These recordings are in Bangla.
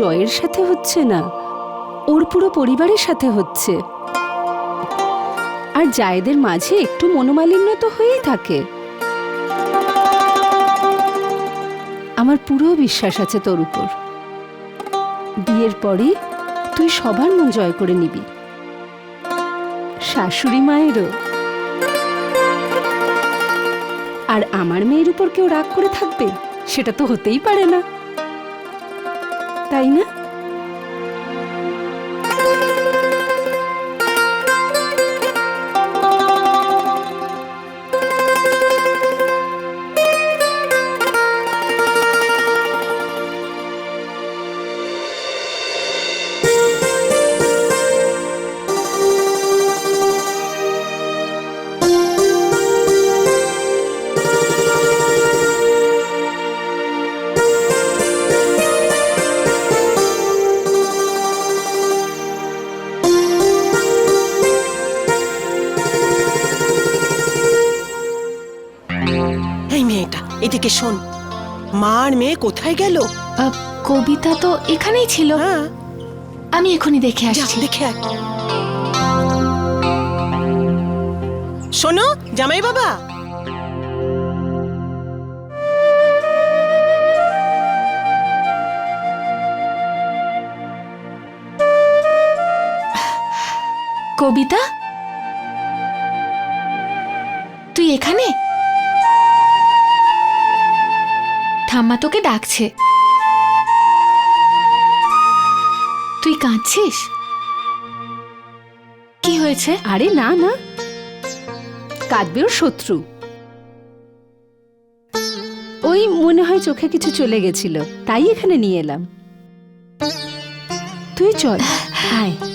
জয়ের সাথে হচ্ছে না, ওর পুরো পরিবারের সাথে হচ্ছে। আর জায়েদের মাঝে একটু মনোমালিন্য তো হয়েই থাকে। আমার পুরো বিশ্বাস আছে তোর উপর। বিয়ের পরে তুই সবার মন জয় করে নিবি। শাশুড়ি মায়েরও। আর আমার মেয়ের উপর কেউ রাগ করে থাকবে, সেটা তো হতেই পারে না। তাই না এই কোথায় গেল? কবিতা তো এখানেই ছিল। হ্যাঁ। আমি এখনই দেখে যা আসছি। দেখে আয়। শোনো জামাই বাবা। কবিতা? তুই এখানে? ঠাম্মা তোকে ডাকছে। তুই কাঁদছিস? কি হয়েছে? আরে না না। কাঁদবে ওর শত্রু। ওই মনে হয় চোখে কিছু চলে গেছিল, তাই এখানে নিয়ে এলাম। তুই চল, আয়।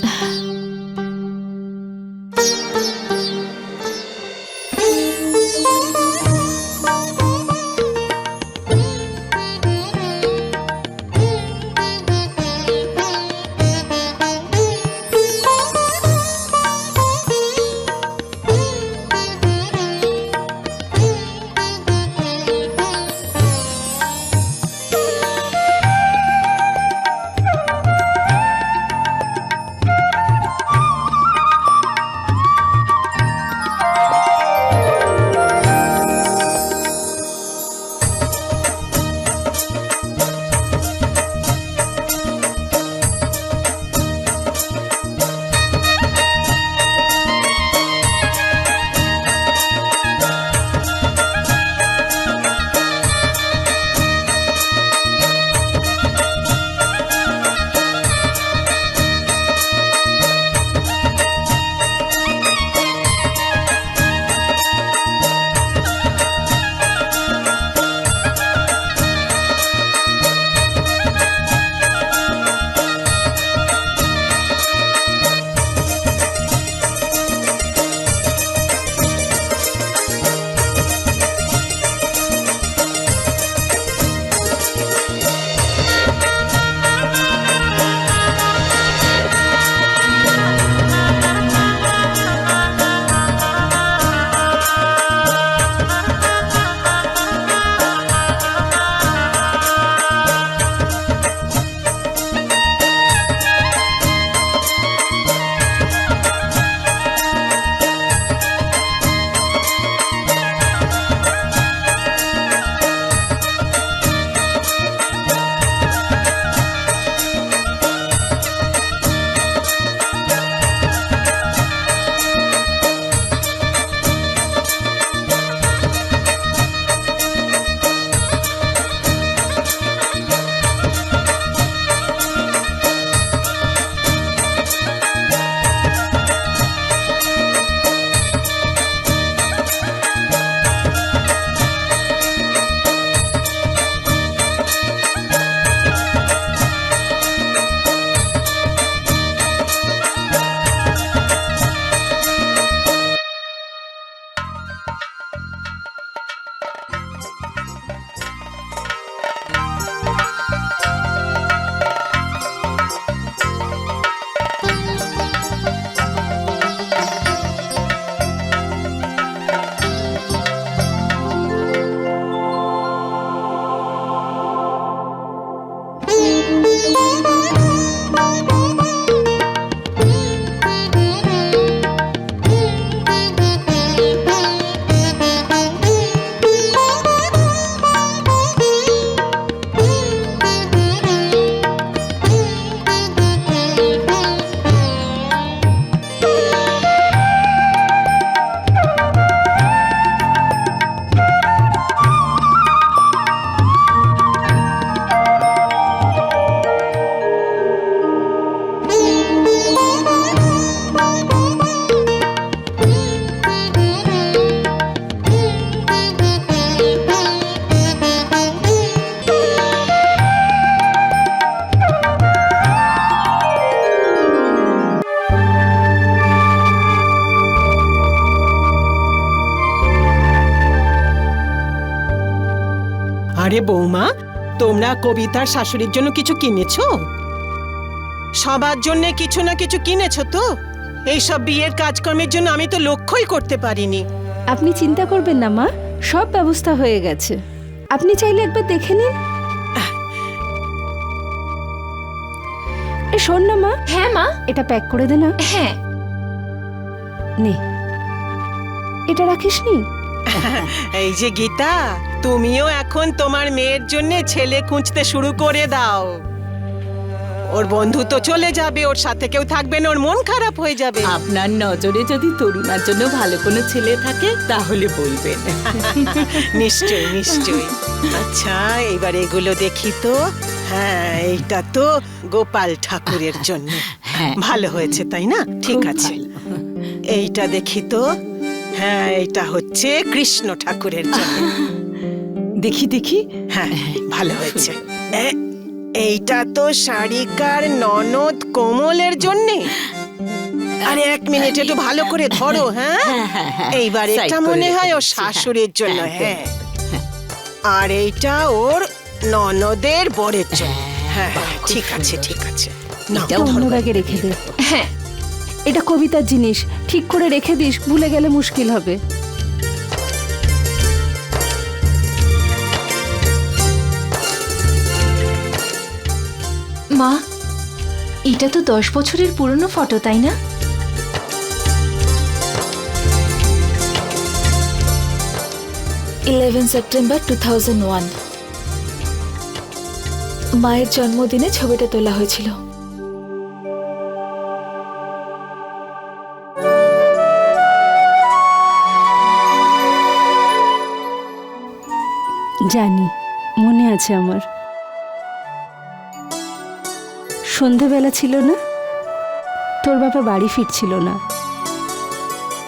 তোমরা কবিতার শাশুড়ির জন্য কিছু কিনেছো? সবার জন্য কিছু না কিছু কিনেছো তো? এইসব বিয়ের কাজকর্মের জন্য আমি তো লক্ষ্যই করতে পারিনি। আপনি চিন্তা করবেন না মা। সব ব্যবস্থা হয়ে গেছে। আপনি চাইলে একবার দেখে নিন। এ শোন না মা। হ্যাঁ মা। এটা প্যাক করে দে না। হ্যাঁ। নে। এটা রাখিস নি এই যে গীতা। তুমিও এখন তোমার মেয়ের জন্য ছেলে খুঁজতে শুরু করে দাও। ওর বন্ধু তো চলে যাবে ওর সাথে কেউ থাকবে না ওর মন খারাপ হয়ে যাবে। আপনার নজরে যদি তরুণার জন্য ভালো কোনো ছেলে থাকে তাহলে বলবেন। নিশ্চয়ই নিশ্চয় আচ্ছা এবার এগুলো দেখি তো। হ্যাঁ এইটা তো গোপাল ঠাকুরের জন্য। হ্যাঁ। ভালো হয়েছে তাই না? ঠিক আছে। এইটা দেখি তো। হ্যাঁ এইটা হচ্ছে কৃষ্ণ ঠাকুরের জন্য। দেখি দেখি। হ্যাঁ ভালো হয়েছে। এইটা তো শারিকার ননদ কোমলের জন্য। আরে এক মিনিট একটু ভালো করে ধরো হ্যাঁ? হ্যাঁ, হ্যাঁ, হ্যাঁ। এইবার এটা মনে হয় দিচ্ছি, শাশুড়ির জন্য হ্যাঁ, আর এইটা ওর ননদের বরের জন্য। হ্যাঁ হ্যাঁ, ঠিক আছে ঠিক আছে। ব্যাগে রেখে দে। হ্যাঁ। এটা কবিতার জিনিস। ঠিক করে রেখে দিস ভুলে গেলে মুশকিল হবে। মা এটা তো দশ বছরের পুরনো ফটো তাই না? Eleven September two thousand one. মায়ের জন্মদিনে ছবিটা তোলা হয়েছিল। জানি মনে আছে আমার। সন্ধেবেলা ছিল না? তোর বাবা বাড়ি ফিরছিল না।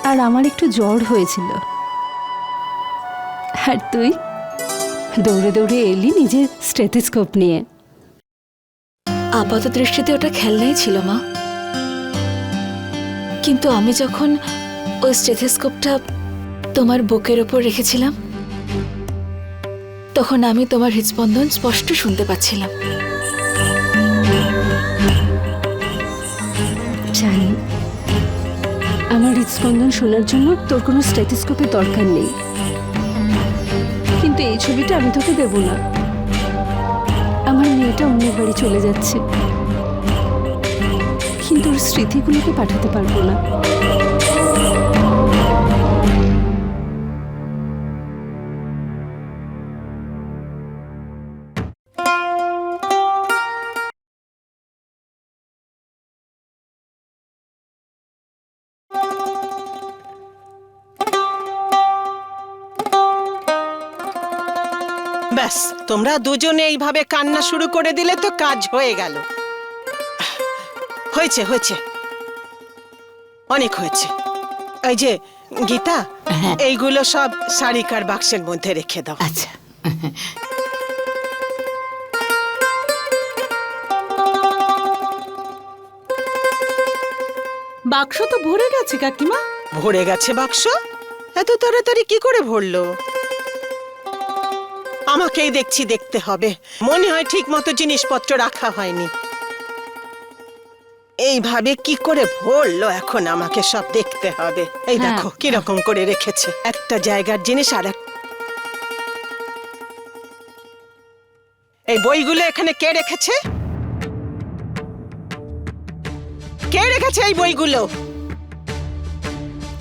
আর আমার একটু জ্বর হয়েছিল। আর তুই? দৌড়ে দৌড়ে এলি নিজের স্টেথিস্কোপ নিয়ে। আপাত দৃষ্টিতে ওটা খেলনাই ছিল, মা। কিন্তু আমি যখন ওই স্টেথিস্কোপটা তোমার বুকের ওপর রেখেছিলাম, তখন আমি তোমার হৃদস্পন্দন স্পষ্ট শুনতে পাচ্ছিলাম। হৃদস্পন্দন শোনার জন্য তোর কোনো স্টেটিস্কোপের দরকার নেই। কিন্তু এই ছবিটা আমি তোকে দেব না। আমার মেয়েটা অন্যের বাড়ি চলে যাচ্ছে। কিন্তু ওর স্মৃতিগুলোকে পাঠাতে পারব না। তোমরা দুজনে এইভাবে কান্না শুরু করে দিলে তো কাজ হয়ে গেল। হয়েছে হয়েছে। অনেক হয়েছে। এই যে গীতা হ্যাঁ। এইগুলো সব সারিকার বাক্সের মধ্যে রেখে দাও। আচ্ছা। বাক্স তো ভরে গেছে কাকিমা। ভরে গেছে বাক্স? এত তাড়াতাড়ি কি করে ভরলো? আমাকেই দেখছি দেখতে হবে। মনে হয় ঠিক মতো জিনিসপত্র রাখা হয়নি। এইভাবে কি করে ভরলো এখন আমাকে সব দেখতে হবে? এই হ্যাঁ। দেখো কীরকম করে রেখেছে। একটা জায়গার জিনিস আর এই বইগুলো এখানে কে রেখেছে? কে রেখেছে এই বইগুলো?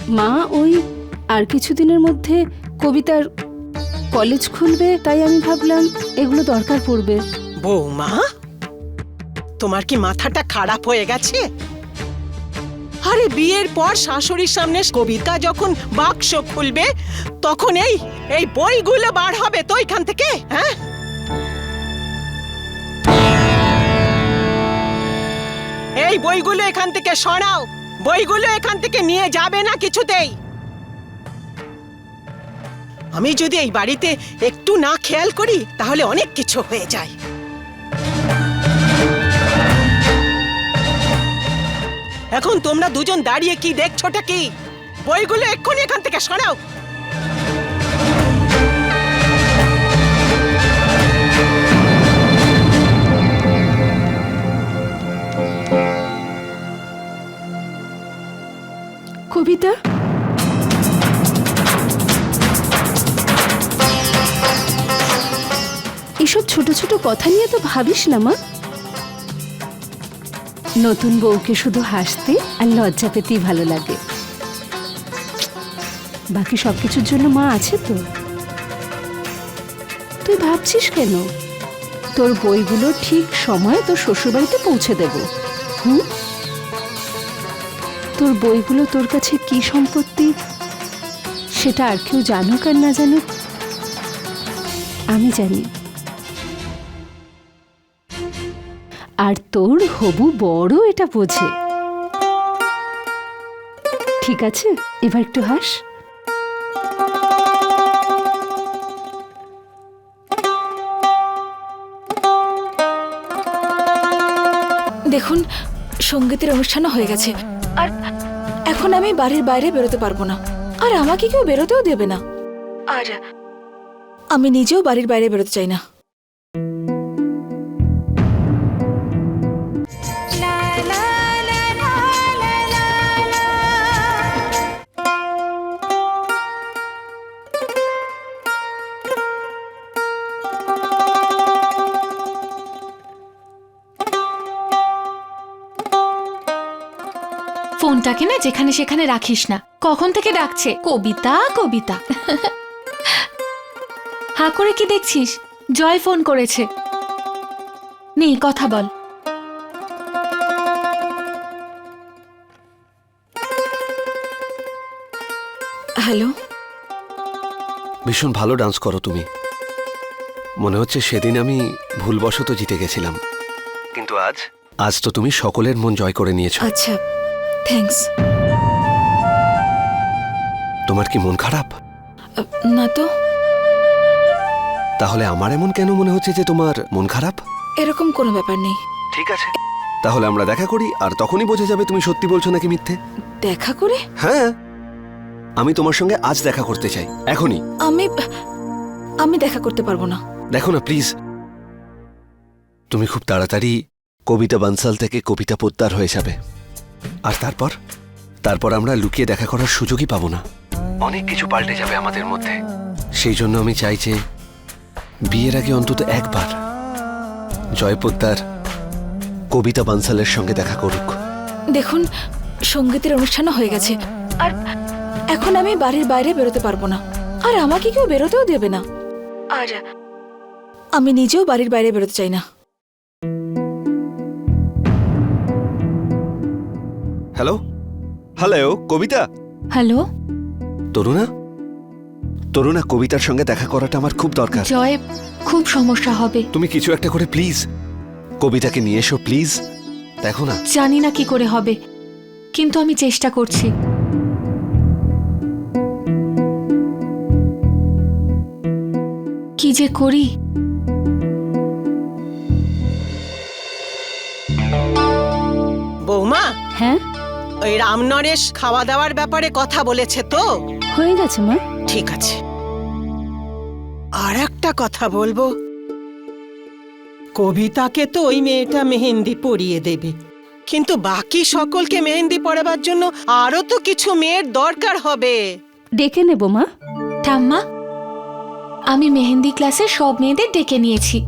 মা ওই আর কিছুদিনের মধ্যে কবিতার কলেজ খুলবে, তাই আমি ভাবলাম এগুলো দরকার পড়বে। বৌমা, তোমার কি মাথাটা খারাপ হয়ে গেছে? আরে, বিয়ের পর শাশুড়ির সামনে কবিতা যখন বাক্স খুলবে, তখন এই এই বইগুলো বার হবে তো এখান থেকে হ্যাঁ? এই বইগুলো এখান থেকে সরাও, বইগুলো এখান থেকে নিয়ে যাবে না কিছুতেই। আমি যদি এই বাড়িতে একটু না খেয়াল করি, তাহলে অনেক কিছু হয়ে যায়। এখন তোমরা দুজন দাঁড়িয়ে কি দেখছোটা কি? বইগুলো এক্ষুনি এখান থেকে সরাও। কবিতা? এসব ছোট ছোট কথা নিয়ে তো ভাবিস না, মা। নতুন বউকে শুধু হাসতে আর লজ্জা পেতেই ভালো লাগে। বাকি সবকিছুর জন্য মা আছে তো। তুই ভাবছিস কেন? তোর বইগুলো ঠিক সময়ে তোর শ্বশুরবাড়িতে পৌঁছে দেব। হুম? তোর বইগুলো তোর কাছে কি সম্পত্তি? সেটা আর কেউ জানুক আর না জানুক, আমি জানি। আর তোর হবু বড় এটা বোঝে। ঠিক আছে, এবার একটু হাস। দেখুন, সঙ্গীতের অনুষ্ঠানও হয়ে গেছে। আর এখন আমি বাড়ির বাইরে বেরোতে পারব না। আর আমাকে কেউ বেরোতেও দেবে না। আর আমি নিজেও বাড়ির বাইরে বেরোতে চাই না। ফোনটাকে না যেখানে সেখানে রাখিস না। কখন থেকে ডাকছে? কবিতা কবিতা। হা করে কি দেখছিস? জয় ফোন করেছে। নেই কথা বল। হ্যালো? ভীষণ ভালো ডান্স করো তুমি। মনে হচ্ছে সেদিন আমি ভুলবশত জিতে গেছিলাম। কিন্তু আজ? আজ তো তুমি সকলের মন জয় করে নিয়েছো। আচ্ছা থ্যাঙ্কস তোমার কি মন খারাপ? না তো। তাহলে আমার এমন কেন মনে হচ্ছে যে তোমার মন খারাপ? এরকম কোনো ব্যাপার নেই। ঠিক আছে। তাহলে আমরা দেখা করি আর তখনই বোঝা যাবে তুমি সত্যি বলছো নাকি মিথ্যে। দেখা করে? হ্যাঁ। আমি তোমার সঙ্গে আজ দেখা করতে চাই এখনই। আমি আমি দেখা করতে পারব না। দেখো না প্লিজ। তুমি খুব তাড়াতাড়ি কবিতা বানসাল থেকে কবিতা পোদ্দার হয়ে যাবে। আর তারপর? তারপর আমরা লুকিয়ে দেখা করার সুযোগই পাবো না। অনেক কিছু পাল্টে যাবে আমাদের মধ্যে। সেই জন্য আমি চাই যে বিয়ের আগে অন্তত একবার জয় পোদ্দার কবিতা বানসালের সঙ্গে দেখা করুক। দেখুন সঙ্গীতের অনুষ্ঠানও হয়ে গেছে। আর এখন আমি বাড়ির বাইরে বেরোতে পারব না। আর আমাকে কেউ বেরোতেও দেবে না। আর আমি নিজেও বাড়ির বাইরে বেরোতে চাই না। Hello? Hello Kabita? Hello? Taruna? Taruna কবিতার সঙ্গে দেখা করাটা আমার খুব দরকার। জয় খুব সমস্যা হবে। তুমি কিছু একটা করে প্লিজ। কবিতাকে নিয়ে এসো প্লিজ। দেখো না। জানি না কি করে হবে কিন্তু আমি চেষ্টা করছি। কি যে করি? বৌমা হ্যাঁ? ওই রামনরেশ খাওয়া দাওয়ার ব্যাপারে কথা বলেছে তো? হয়ে গেছে মা? ঠিক আছে। আর একটা কথা বলব। কবিতাকে তো ওই মেয়েটা মেহেন্দি পরিয়ে দেবে। কিন্তু বাকি সকলকে মেহেন্দি পড়াবার জন্য আরও তো কিছু মেয়ের দরকার হবে। ডেকে নেব মা। ঠাম্মা আমি মেহেন্দি ক্লাসে সব মেয়েদের ডেকে নিয়েছি।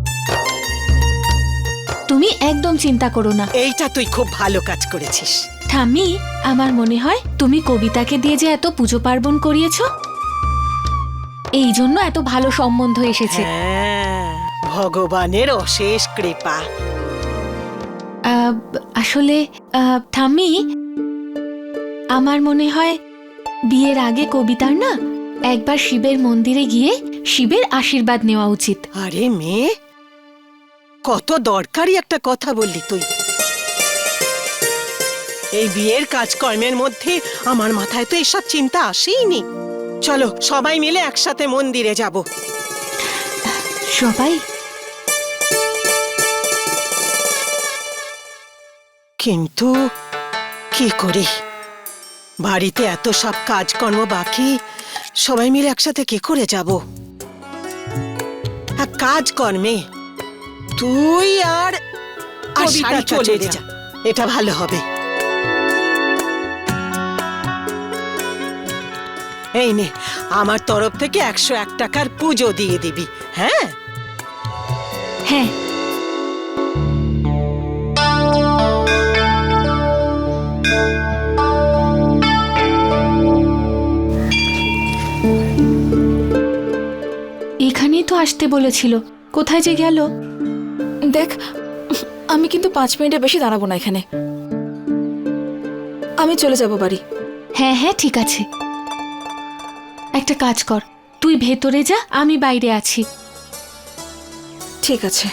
তুমি একদম চিন্তা করো না। এইটা তুই খুব ভালো কাজ করেছিস। ঠাম্মি আমার মনে হয় তুমি কবিতাকে দিয়ে যে এত পুজো পার্বণ করিয়েছো এই জন্য এত ভালো সম্বন্ধ এসেছে। হ্যাঁ ভগবানের অশেষ কৃপা। আহ, আসলে আহ, ঠাম্মি আমার মনে হয় বিয়ের আগে কবিতার না একবার শিবের মন্দিরে গিয়ে শিবের আশীর্বাদ নেওয়া উচিত। আরে মেয়ে কত দরকারি একটা কথা বললি তুই। এই বিয়ের কাজকর্মের মধ্যে আমার মাথায় তো এসব চিন্তা আসেইনি। চলো সবাই মিলে একসাথে মন্দিরে যাব। সবাই? কিন্তু কি করি? বাড়িতে এত সব কাজকর্ম বাকি সবাই মিলে একসাথে কি করে যাব? এক কাজ কর্মে তুই আর আর শাড়ি চলে। যা। এটা ভালো হবে। এই নে আমার তরফ থেকে একশো এক টাকার পুজো দিয়ে দিবি হ্যাঁ? হ্যাঁ। এখানেই তো আসতে বলেছিল। কোথায় যে গেল? দেখ আমি কিন্তু পাঁচ মিনিটের বেশি দাঁড়াবো না এখানে। আমি চলে যাব বাড়ি। হ্যাঁ হ্যাঁ ঠিক আছে। একটা কাজ কর তুই ভেতরে যা আমি বাইরে আছি। ঠিক আছে।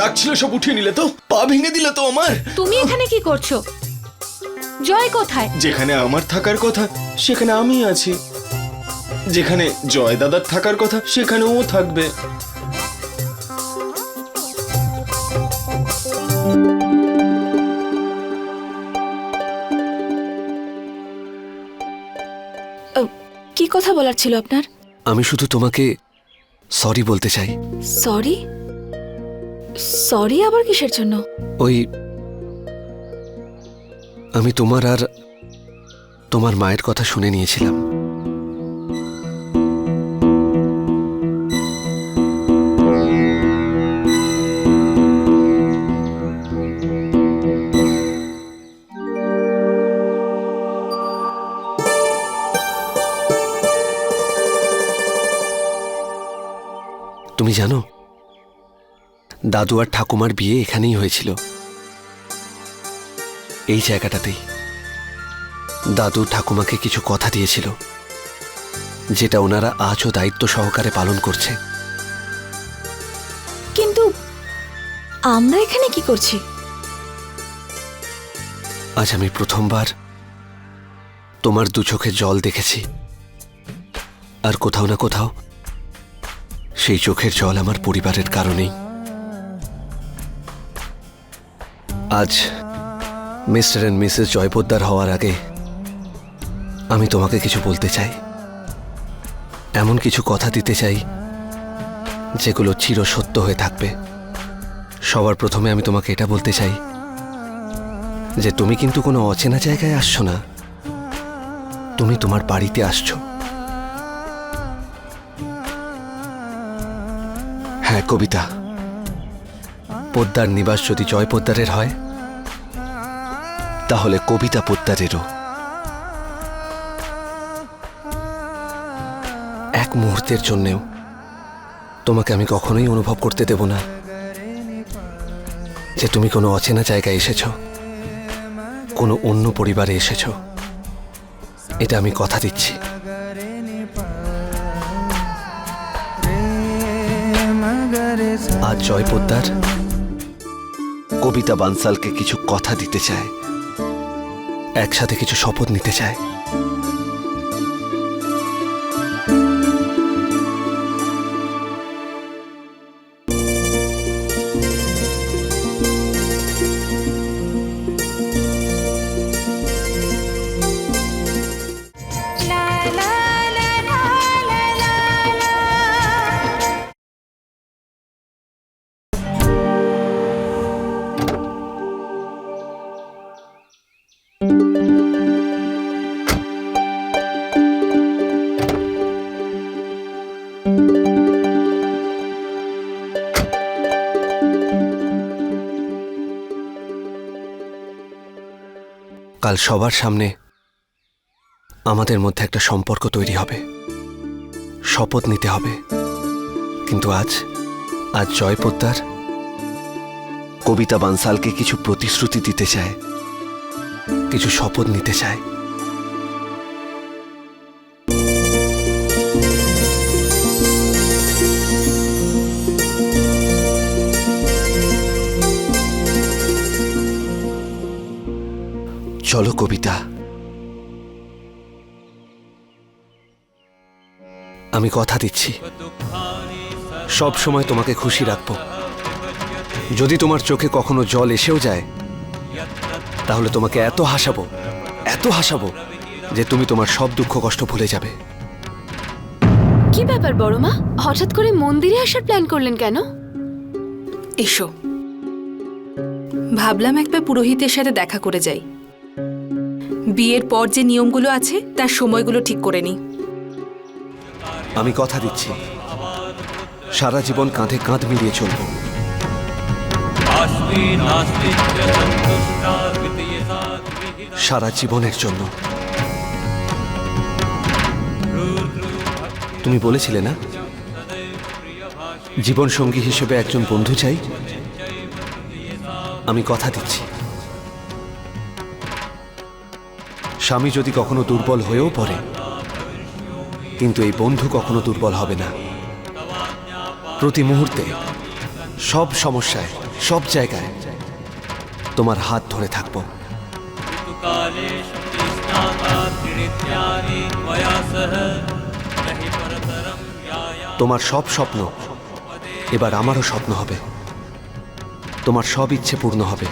রাগ ছিল সব উঠিয়ে নিলে তো? পা ভেঙে দিলে তো আমার। তুমি এখানে কি করছ? জয় কোথায়? যেখানে আমার থাকার কথা সেখানে আমি আছি। যেখানে জয় দাদার থাকার কথা সেখানে ও থাকবে। কি কথা বলার ছিল আপনার? আমি শুধু তোমাকে সরি বলতে চাই। সরি সরি আবার কিসের জন্য? ওই আমি তোমার আর তোমার মায়ের কথা শুনে নিয়েছিলাম। দাদু আর ঠাকুমার বিয়ে এখানেই হয়েছিল। এই জায়গাটাতেই। দাদু ঠাকুমাকে কিছু কথা দিয়েছিল যেটা ওনারা আজও দায়িত্ব সহকারে পালন করছে। কিন্তু আমরা এখানে কি করছি? আজ আমি প্রথমবার তোমার দু চোখে জল দেখেছি। আর কোথাও না কোথাও সেই চোখের জল আমার পরিবারের কারণেই। আজ মিস্টার অ্যান্ড মিসেস জয়পোদ্দার হওয়ার আগে আমি তোমাকে কিছু বলতে চাই। এমন কিছু কথা দিতে চাই যেগুলো চিরসত্য হয়ে থাকবে। সবার প্রথমে আমি তোমাকে এটা বলতে চাই যে তুমি কিন্তু কোনো অচেনা জায়গায় আসছো না। তুমি তোমার বাড়িতে আসছো। হ্যাঁ কবিতা। পোদ্দার নিবাস যদি জয় পোদ্দারের হয়, তাহলে কবিতা পোদ্দারেরও। এক মুহূর্তের জন্যেও তোমাকে আমি কখনোই অনুভব করতে দেব না যে তুমি কোনো অচেনা জায়গায় এসেছ, কোনো অন্য পরিবারে এসেছ। এটা আমি কথা দিচ্ছি। আজ জয় পোদ্দার কবিতা বানসালকে কিছু কথা দিতে চায় একসাথে কিছু শপথ নিতে চায়। কাল সবার সামনে আমাদের মধ্যে একটা সম্পর্ক তৈরি হবে। শপথ নিতে হবে। কিন্তু আজ আজ জয় পোদ্দার কবিতা বানসালকে কিছু প্রতিশ্রুতি দিতে চায়, কিছু শপথ নিতে চায়। চলো কবিতা। আমি কথা দিচ্ছি। সব সময় তোমাকে খুশি রাখব। যদি তোমার চোখে কখনো জল এসেও যায় তাহলে তোমাকে এত হাসাবো এত হাসাবো যে তুমি তোমার সব দুঃখ কষ্ট ভুলে যাবে। কি ব্যাপার বড় মা? হঠাৎ করে মন্দিরে আসার প্ল্যান করলেন কেন? এসো। ভাবলাম একবার পুরোহিতের সাথে দেখা করে যাই। বিয়ের পর যে নিয়মগুলো আছে, তার সময়গুলো ঠিক করে নিই আমি কথা দিচ্ছি। সারা জীবন কাঁধে কাঁধ মিলিয়ে চলবো। সারা জীবনের জন্য। তুমি বলেছিলে না? জীবন সঙ্গী হিসেবে একজন বন্ধু চাই? আমি কথা দিচ্ছি। স্বামী যদি কখনো দুর্বল হয়েও পড়ে কিন্তু এই বন্ধু কখনো দুর্বল হবে না। প্রতি মুহূর্তে সব সমস্যায় সব জায়গায় তোমার হাত ধরে থাকব। তোমার সব স্বপ্ন এবার আমারও স্বপ্ন হবে। তোমার সব ইচ্ছে পূর্ণ হবে।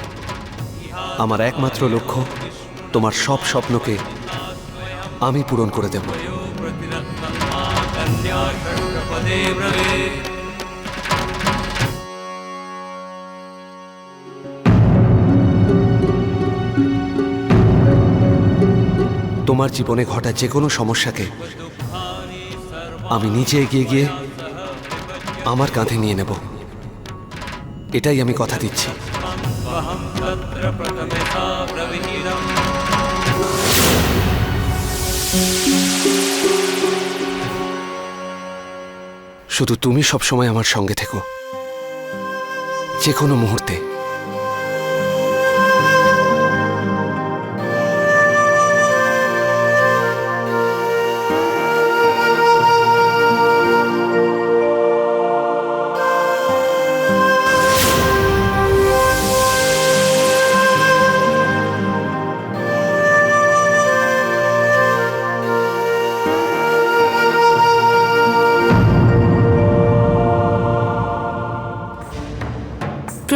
আমার একমাত্র লক্ষ্য তোমার সব স্বপ্নকে আমি পূরণ করে দেব। তোমার জীবনে ঘটা যে কোনো সমস্যাকে আমি নিজে এগিয়ে গিয়ে আমার কাঁধে নিয়ে নেব। এটাই আমি কথা দিচ্ছি। শুধু তুমি সবসময় আমার সঙ্গে থেকো। যে কোনো মুহূর্তে।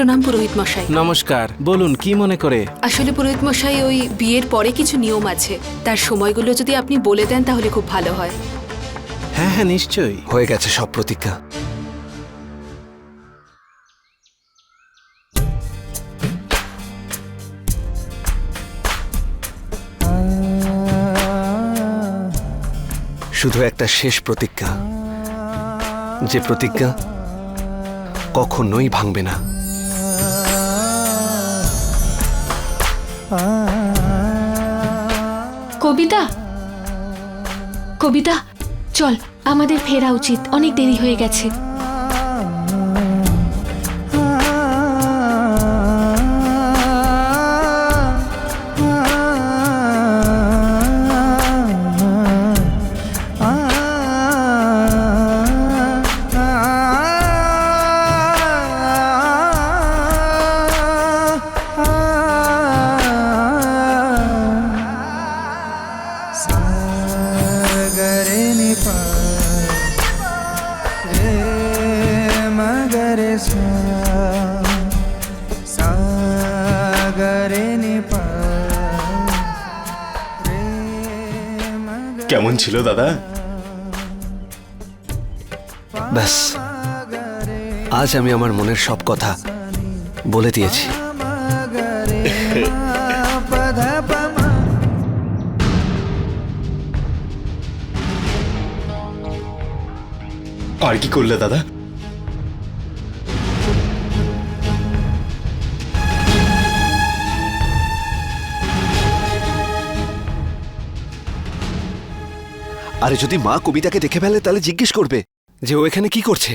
প্রণাম পুরোহিত মশাই। নমস্কার বলুন কি মনে করে? আসলে পুরোহিত মশাই ওই বিয়ের পরে কিছু নিয়ম আছে। তার সময়গুলো যদি আপনি বলে দেন তাহলে খুব ভালো হয়। হ্যাঁ হ্যাঁ নিশ্চয়ই। হয়ে গেছে সব প্রতিজ্ঞা। শুধু একটা শেষ প্রতিজ্ঞা। যে প্রতিজ্ঞা কখনোই ভাঙবে না। কবিতা? কবিতা চল আমাদের ফেরা উচিত। অনেক দেরি হয়ে গেছে। ব্যাস। আজ আমি আমার মনের সব কথা বলে দিয়েছি। আর কি করলে দাদা? আরে যদি মা কবিতাকে দেখে ফেলে তাহলে জিজ্ঞেস করবে। যে ও এখানে কি করছে?